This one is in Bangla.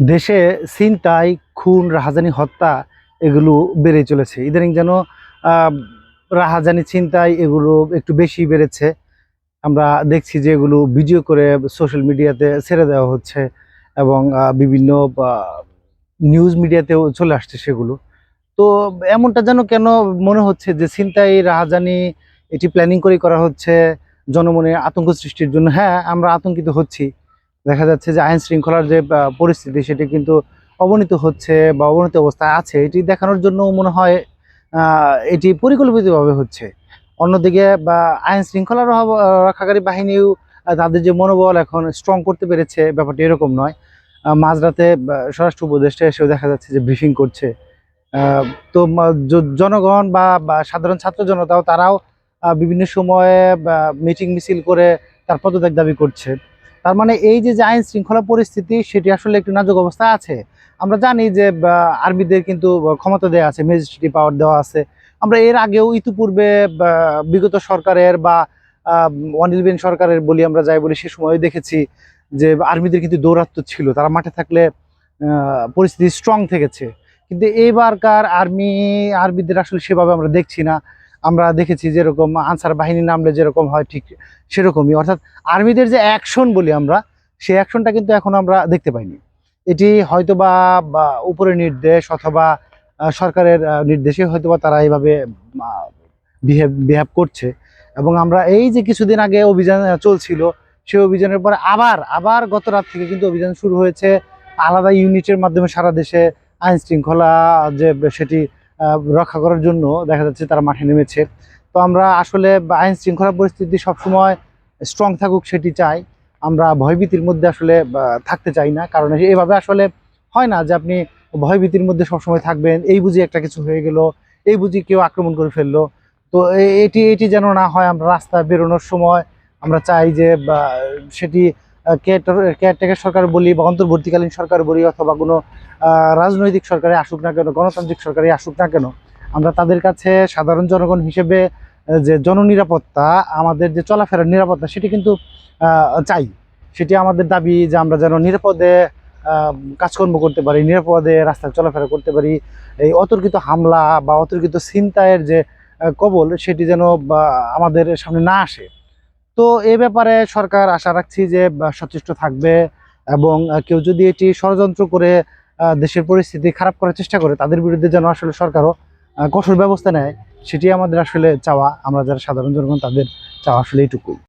দেশে ছিনতাই খুন, রাহাজানি, হত্যা এগুলো বেড়ে চলেছে। ইদানিং যেন রাহাজানি ছিনতাই এগুলো একটু বেশি বেড়েছে। আমরা দেখছি যে এগুলো ভিডিও করে সোশ্যাল মিডিয়াতে ছেড়ে দেওয়া হচ্ছে এবং বিভিন্ন নিউজ মিডিয়াতেও চলে আসছে সেগুলো। তো এমনটা যেন কেন মনে হচ্ছে যে ছিনতাই রাহাজানি এটি প্ল্যানিং করে করা হচ্ছে, জনমনে আতঙ্ক সৃষ্টির জন্য? হ্যাঁ আমরা আতঙ্কিত হচ্ছি। দেখা যাচ্ছে যে আইন শৃঙ্খলার যে পরিস্থিতি সেটি কিন্তু অবনীত হচ্ছে বা অবনীত অবস্থায় আছে। এটি দেখানোর জন্য মনে হয় এটি পরিকল্পিতভাবে হচ্ছে। অন্যদিকে, বা আইন শৃঙ্খলা রক্ষাকারী বাহিনীও তাদের যে মনোবল এখন স্ট্রং করতে পেরেছে, ব্যাপারটি এরকম নয়। মাঝরাতে স্বরাষ্ট্র উপদেষ্টা এসেও দেখা যাচ্ছে যে ব্রিফিং করছে। তো জনগণ বা সাধারণ ছাত্র জনতাও তারাও বিভিন্ন সময়ে মিটিং মিছিল করে তার পদত্যাগ দাবি করছে। তার মানে এই যে যে আইন শৃঙ্খলা পরিস্থিতি, সেটি আসলে একটি নাজুক অবস্থায় আছে। আমরা জানি যে আর্মিদের কিন্তু ক্ষমতা দেওয়া আছে ম্যাজিস্ট্রেটি পাওয়ার দেওয়া আছে। আমরা এর আগেও ইতিপূর্বে বিগত সরকারের বা অনিল বেন সরকারের বলি আমরা যাই বলি, সে সময় দেখেছি যে আর্মিদের কিন্তু দৌরাত্ম ছিল। তারা মাঠে থাকলে পরিস্থিতি স্ট্রং থেকেছে। কিন্তু এইবারকার আর্মি আর্মিদের আসলে সেভাবে আমরা দেখছি না। আমরা দেখেছি যেরকম আনসার বাহিনী নামলে যেরকম হয় ঠিক সেরকমই। অর্থাৎ আর্মিদের যে অ্যাকশন বলি আমরা, সেই অ্যাকশনটা কিন্তু এখন আমরা দেখতে পাইনি। এটি হয়তোবা বা উপরের নির্দেশ অথবা সরকারের নির্দেশে হয়তোবা তারা এইভাবে বিহেভ বিহেভ করছে। এবং আমরা এই যে কিছুদিন আগে অভিযান চলছিল, সেই অভিযানের পরে আবার আবার গত রাত থেকে কিন্তু অভিযান শুরু হয়েছে। আলাদা ইউনিটের মাধ্যমে সারা দেশে আইন শৃঙ্খলা যে, সেটি রক্ষা করার জন্য দেখা যাচ্ছে তারা মাঠে নেমেছে। তো আমরা আসলে আইন শৃঙ্খলা পরিস্থিতি সবসময় স্ট্রং থাকুক সেটি চাই। আমরা ভয়ভীতির মধ্যে আসলে থাকতে চাই না। কারণ এভাবে আসলে হয় না যে আপনি ভয়ভীতির মধ্যে সবসময় থাকবেন, এই বুঝি একটা কিছু হয়ে গেল, এই বুঝি কেউ আক্রমণ করে ফেলল। তো এটি এটি যেন না হয়, আমরা রাস্তায় বেরোনোর সময় আমরা চাই যে সেটি কেয়ারটেকার সরকার বলি বা অন্তর্বর্তীকালীন সরকার বলি অথবা কোনো রাজনৈতিক সরকারে আসুক না কেন, গণতান্ত্রিক সরকারে আসুক না কেন, আমরা তাদের কাছে সাধারণ জনগণ হিসেবে যে জননিরাপত্তা, আমাদের যে চলাফেরার নিরাপত্তা, সেটি কিন্তু চাই। সেটি আমাদের দাবি যে আমরা যেন নিরাপদে কাজকর্ম করতে পারি, নিরাপদে রাস্তায় চলাফেরা করতে পারি। এই অতর্কিত হামলা বা অতর্কিত ছিনতাইয়ের যে কবল, সেটি যেন আমাদের সামনে না আসে। তো এ ব্যাপারে সরকার আশা রাখছি যে সচেষ্ট থাকবে এবং কেউ যদি এটি ষড়যন্ত্র করে দেশের পরিস্থিতি খারাপ করার চেষ্টা করে, তাদের বিরুদ্ধে যেন আসলে সরকারও কঠোর ব্যবস্থা নেয়, সেটি আমাদের আসলে চাওয়া, আমরা যারা সাধারণ জনগণ, তাদের চাওয়া আসলে এইটুকুই।